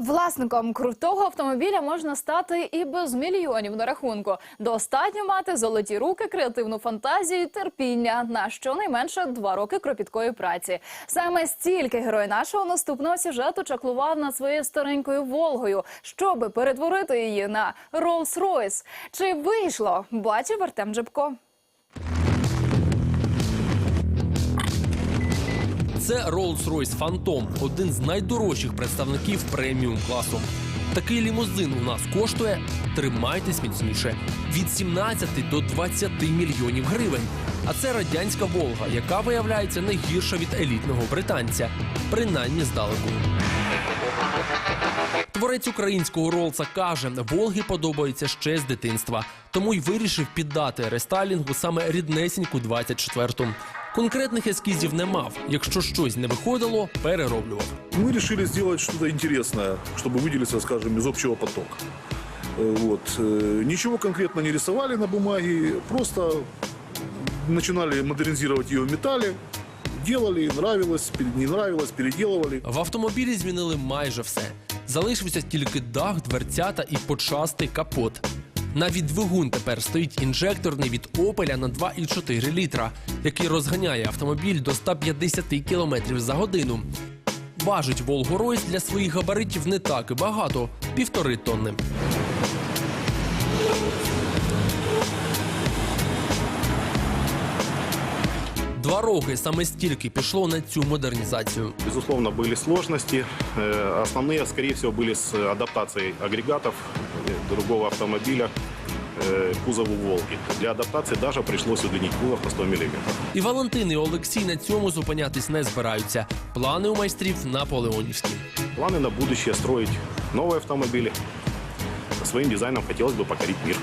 Власником крутого автомобіля можна стати і без мільйонів на рахунку. Достатньо мати золоті руки, креативну фантазію, і терпіння на щонайменше два роки кропіткої праці. Саме стільки герой нашого наступного сюжету чаклував над своєю старенькою Волгою, щоби перетворити її на Rolls-Royce. Чи вийшло? Бачив Артем Джебко. Це Rolls-Royce Phantom, один з найдорожчих представників преміум класу. Такий лімузин у нас коштує тримайтесь міцніше від 17 до 20 мільйонів гривень. А це радянська Волга, яка виявляється не гірша від елітного британця, принаймні здалеку. Творець українського ролса каже, Волги подобаються ще з дитинства, тому й вирішив піддати рестайлінгу саме ріднесіньку 24-ту. Конкретних ескізів не мав. Якщо щось не виходило, перероблював. Мы решили сделать что-то интересное, чтобы выделиться, скажем, из общего потока. Э, Вот. э, Ничего конкретно не рисовали на бумаге, просто начинали модернизировать ее в металле, делали, нравилось, пере- не нравилось, переделывали. В автомобілі змінили майже все. Залишився тільки дах, дверцята і почастий капот. Навіть двигун тепер стоїть інжекторний від Опеля на 2,4 літра, який розганяє автомобіль до 150 км за годину. Важить Волгоройс для своїх габаритів не так і багато півтори тонни. Два роки саме стільки пішло на цю модернізацію. Безусловно, были сложности. Э, Основные, скорее всего, были с адаптацией агрегатов э, другого автомобиля э, к кузову «Волги». Для адаптации даже пришлось удлинить кузов на 100 мм. І Валентин і Олексій на цьому зупинятись не збираються. Плани у майстрів наполеонівські. Планы на будущее строить новые автомобили. Своим дизайном хотелось бы покорить мир.